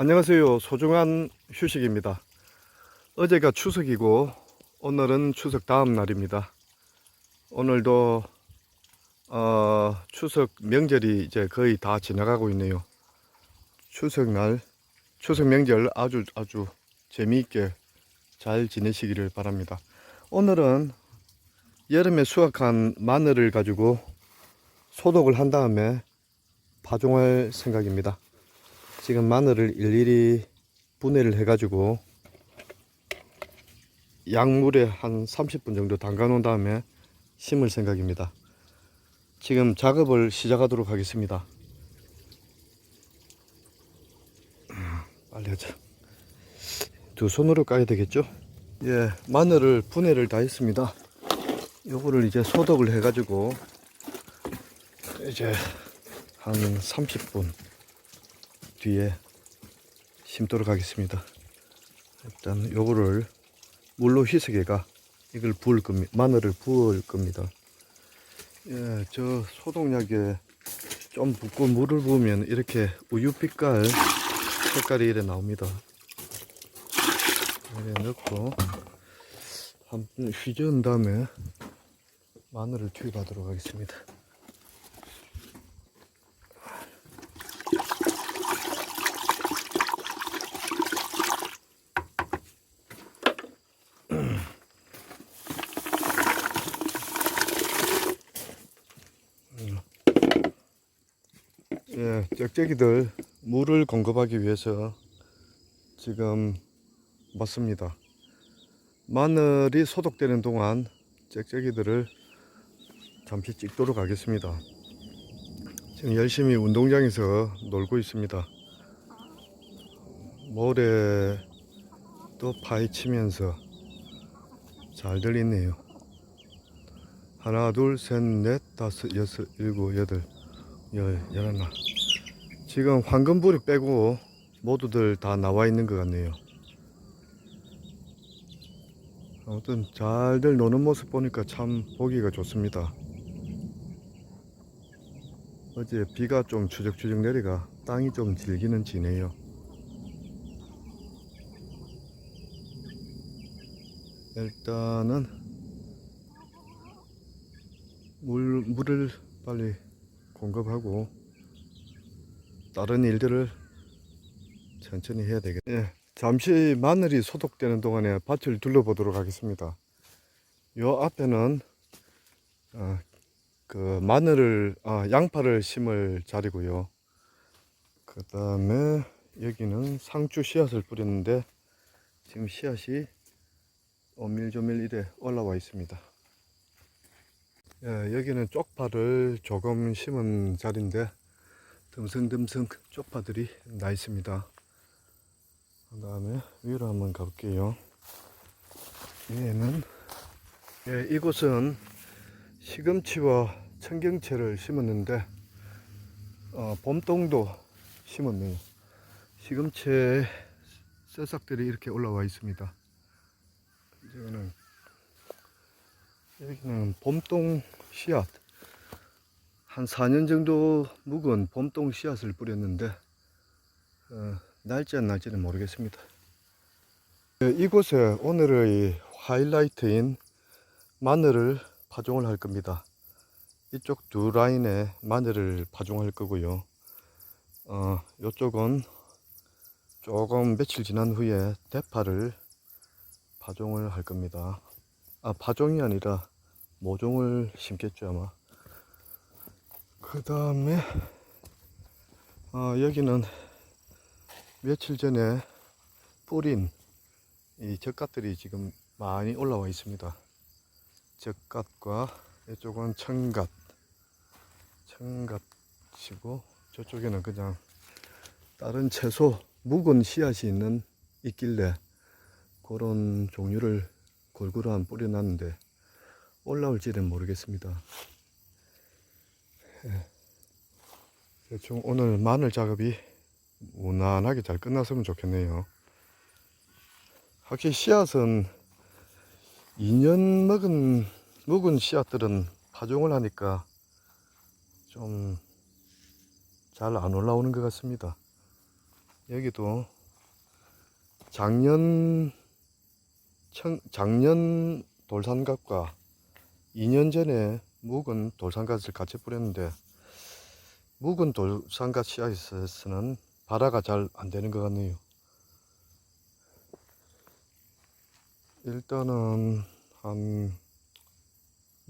안녕하세요. 소중한 휴식입니다. 어제가 추석이고 오늘은 추석 다음 날입니다. 오늘도 어, 추석 명절이 이제 거의 다 지나가고 있네요. 추석날 추석 명절 아주 아주 재미있게 잘 지내시기를 바랍니다. 오늘은 여름에 수확한 마늘을 가지고 소독을 한 다음에 파종할 생각입니다. 지금 마늘을 일일이 분해를 해가지고 약물에 한 30분 정도 담가 놓은 다음에 심을 생각입니다. 지금 작업을 시작하도록 하겠습니다. 음, 빨리 하자. 두 손으로 까야 되겠죠? 예, 마늘을 분해를 다 했습니다. 요거를 이제 소독을 해가지고 이제 한 30분 뒤에 심도록 하겠습니다. 일단 요거를 물로 희석해가 이걸 부을 겁니다. 마늘을 부을 겁니다. 예, 저 소독약에 좀 붓고 물을 부으면 이렇게 우유빛깔 색깔이 이래 나옵니다. 이래 넣고 한번 휘저은 다음에 마늘을 투입하도록 하겠습니다. 예, 짹짹이들 물을 공급하기 위해서 지금 맞습니다. 마늘이 소독되는 동안 짹짹이들을 잠시 찍도록 하겠습니다. 지금 열심히 운동장에서 놀고 있습니다. 모래 또 파헤치면서 잘들 있네요. 하나, 둘, 셋, 넷, 다섯, 여섯, 일곱, 여덟, 열, 열하나. 지금 황금불이 빼고 모두들 다 나와 있는 것 같네요. 아무튼 잘들 노는 모습 보니까 참 보기가 좋습니다. 어제 비가 좀 추적추적 내리가 땅이 좀 질기는 지네요. 일단은 물, 물을 빨리 공급하고 다른 일들을 천천히 해야 되겠. 예, 잠시 마늘이 소독되는 동안에 밭을 둘러보도록 하겠습니다. 요 앞에는 어, 그 마늘을 아, 양파를 심을 자리고요. 그 다음에 여기는 상추 씨앗을 뿌렸는데 지금 씨앗이 오밀조밀 이래 올라와 있습니다. 예, 여기는 쪽파를 조금 심은 자리인데 듬성듬성 쪽파들이 나 있습니다. 그 다음에 위로 한번 가볼게요. 얘는 예, 이곳은 시금치와 청경채를 심었는데 어, 봄동도 심었네요. 시금채 새싹들이 이렇게 올라와 있습니다. 이거는 여기는 봄동 씨앗 한 4년 정도 묵은 봄동 씨앗을 뿌렸는데 어, 날지 안 날지는 모르겠습니다. 네, 이곳에 오늘의 하이라이트인 마늘을 파종을 할 겁니다. 이쪽 두 라인에 마늘을 파종할 거고요. 어, 이쪽은 조금 며칠 지난 후에 대파를 파종을 할 겁니다. 아, 파종이 아니라 모종을 심겠죠, 아마. 그 다음에, 어, 여기는 며칠 전에 뿌린 이 젓갓들이 지금 많이 올라와 있습니다. 젓갓과 이쪽은 청갓, 청갓이고 저쪽에는 그냥 다른 채소 묵은 씨앗이 있는 있길래 그런 종류를 골고루 한 뿌려놨는데 올라올지는 모르겠습니다. 예. 대충 오늘 마늘 작업이 무난하게 잘 끝났으면 좋겠네요. 확실히 씨앗은 2년 먹은 묵은 씨앗들은 파종을 하니까 좀 잘 안 올라오는 것 같습니다. 여기도 작년 청, 작년 돌산갓과 2년 전에 묵은 돌산갓을 같이 뿌렸는데 묵은 돌산갓 씨앗에서는 발화가 잘 안 되는 것 같네요. 일단은 한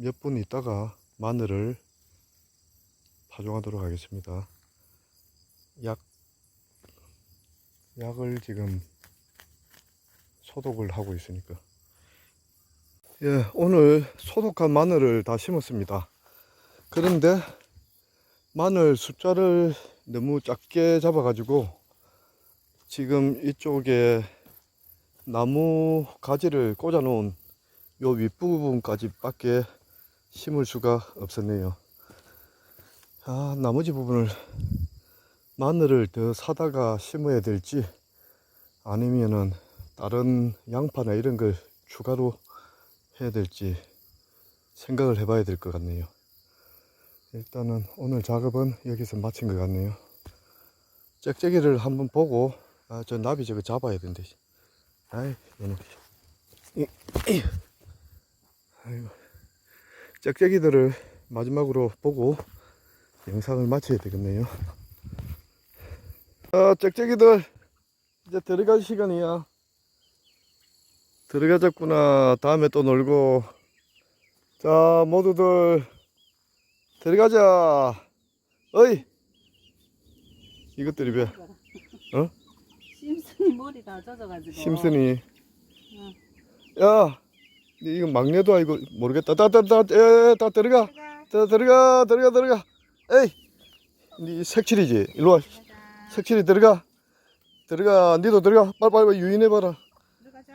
몇 분 있다가 마늘을 파종하도록 하겠습니다. 약 약을 지금 소독을 하고 있으니까. 예, 오늘 소독한 마늘을 다 심었습니다. 그런데 마늘 숫자를 너무 작게 잡아 가지고 지금 이쪽에 나무 가지를 꽂아 놓은 요 윗부분까지 밖에 심을 수가 없었네요. 아, 나머지 부분을 마늘을 더 사다가 심어야 될지 아니면은 다른 양파나 이런 걸 추가로 해야 될지 생각을 해봐야 될 것 같네요. 일단은 오늘 작업은 여기서 마친 것 같네요. 짹짹이를 한번 보고 아, 저 나비 저거 잡아야 된대. 아이, 이. 아이고. 짹짹이들을 마지막으로 보고 영상을 마쳐야 되겠네요. 아, 짹짹이들 이제 들어갈 시간이야. 들어가졌구나. 다음에 또 놀고. 자, 모두들 들어가자. 어이. 이것들이 왜? 어? 심슨이 머리 다 젖어가지고. 심슨이. 야, 니 이거 막내도 아니고 모르겠다. 다, 다, 다, 에, 다 들어가. 자, 들어가, 들어가, 들어가. 에이, 니 색칠이지. 일로 와. 색칠이 들어가. 들어가. 니도 들어가. 빨리빨리 유인해봐라. 들어가자.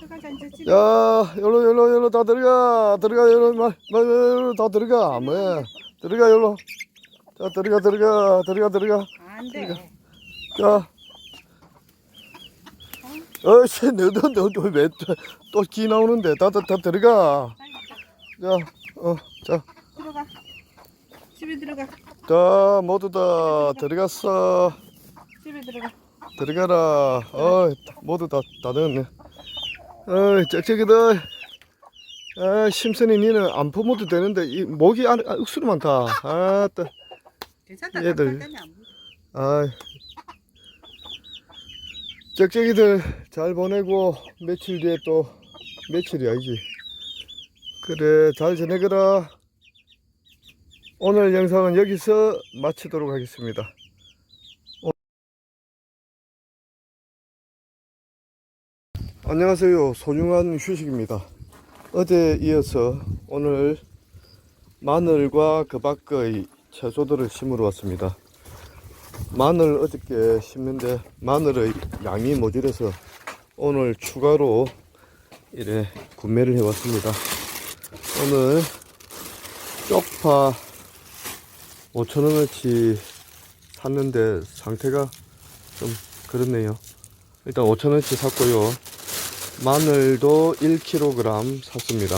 들어가자 이제 집에. 야, 열로, 열로, 열로 다 들어가. 들어가, 열로, 말, 말, 열로 다 들어가. 뭐야. 들어가, 열로. 자, 들어가, 들어가, 들어가, 들어가. 안 돼. 자. 어이씨, 너도, 너도 왜또기 나오는데. 다, 다, 다 들어가. 자, 어, 자. 들어가. 집에 들어가. 자, 모두 다 들어갔어. 집에 들어가. 들어가라. 어, 모두 다, 다 됐네. 어이, 짹짹이들. 아, 심선이 니는 안 품어도 되는데, 이 목이 안, 아, 억수로 많다. 아, 따. 괜찮다. 얘들. 아이. 짹짹이들 잘 보내고, 며칠 뒤에 또, 며칠이 아니지. 그래, 잘 지내거라. 오늘 영상은 여기서 마치도록 하겠습니다. 안녕하세요. 소중한 휴식입니다. 어제 이어서 오늘 마늘과 그 밖의 채소들을 심으러 왔습니다. 마늘 어저께 심는데 마늘의 양이 모자라서 오늘 추가로 이래 구매를 해왔습니다. 오늘 쪽파 5천원어치 샀는데 상태가 좀 그렇네요. 일단 5천원어치 샀고요. 마늘도 1kg 샀습니다.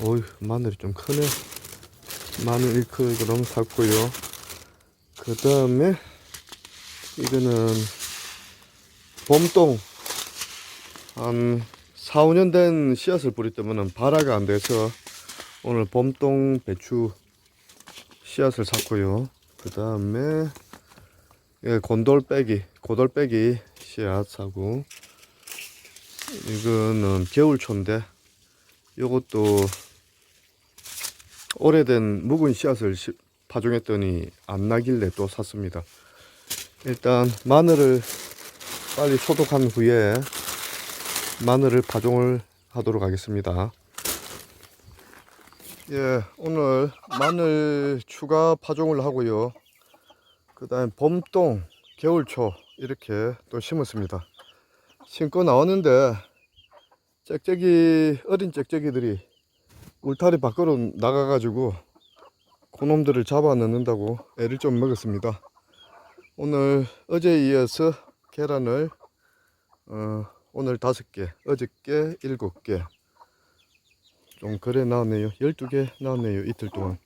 어휴, 마늘이 좀 크네. 마늘 1kg 샀고요. 그 다음에, 이거는, 봄동, 한 4, 5년 된 씨앗을 뿌리 때문에 발화가 안 돼서, 오늘 봄동 배추 씨앗을 샀고요. 그 다음에, 예, 곤돌빼기, 고돌빼기 씨앗 사고, 이거는 겨울초인데 요것도 오래된 묵은 씨앗을 시- 파종했더니 안 나길래 또 샀습니다. 일단 마늘을 빨리 소독한 후에 마늘을 파종을 하도록 하겠습니다. 예, 오늘 마늘 추가 파종을 하고요. 그 다음에 봄동, 겨울초 이렇게 또 심었습니다. 심고 나왔는데 짹짹이 어린 짹짹이들이 울타리 밖으로 나가가지고 그놈들을 잡아 넣는다고 애를 좀 먹었습니다. 오늘 어제에 이어서 계란을 어, 오늘 다섯 개, 어저께 일곱 개, 좀 그래 나왔네요. 열두 개 나왔네요. 이틀 동안.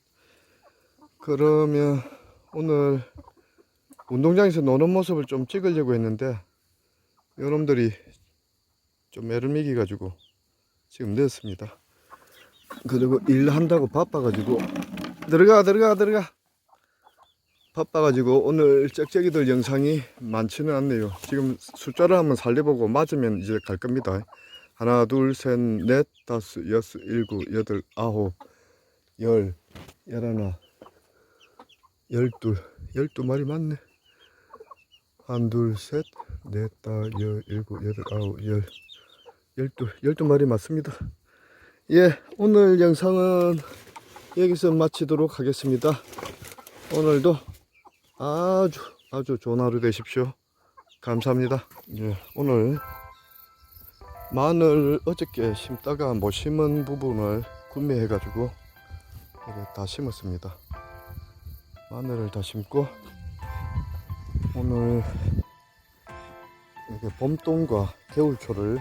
그러면 오늘 운동장에서 노는 모습을 좀 찍으려고 했는데 요놈들이 좀 애를 먹이가지고 지금 늦었습니다. 그리고 일한다고 바빠가지고 들어가 들어가 들어가 바빠가지고 오늘 쩍쩍이들 영상이 많지는 않네요. 지금 숫자를 한번 살려보고 맞으면 이제 갈 겁니다. 하나, 둘, 셋, 넷, 다섯, 여섯, 일곱, 여덟, 아홉, 열, 열하나, 열둘, 열두 마리 맞네. 한, 둘, 셋, 넷, 다, 열, 일곱, 여덟, 아홉, 열, 열두, 열두 마리 맞습니다. 예, 오늘 영상은 여기서 마치도록 하겠습니다. 오늘도 아주 아주 좋은 하루 되십시오. 감사합니다. 예, 오늘 마늘 어저께 심다가 못 심은 부분을 구매해가지고 이렇게 다 심었습니다. 마늘을 다 심고 오늘 이렇게 봄동과 겨울초를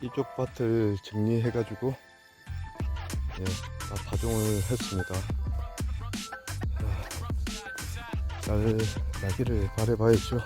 이쪽 밭을 정리해가지고 예, 다 파종을 했습니다. 잘 나기를 바래봐야죠.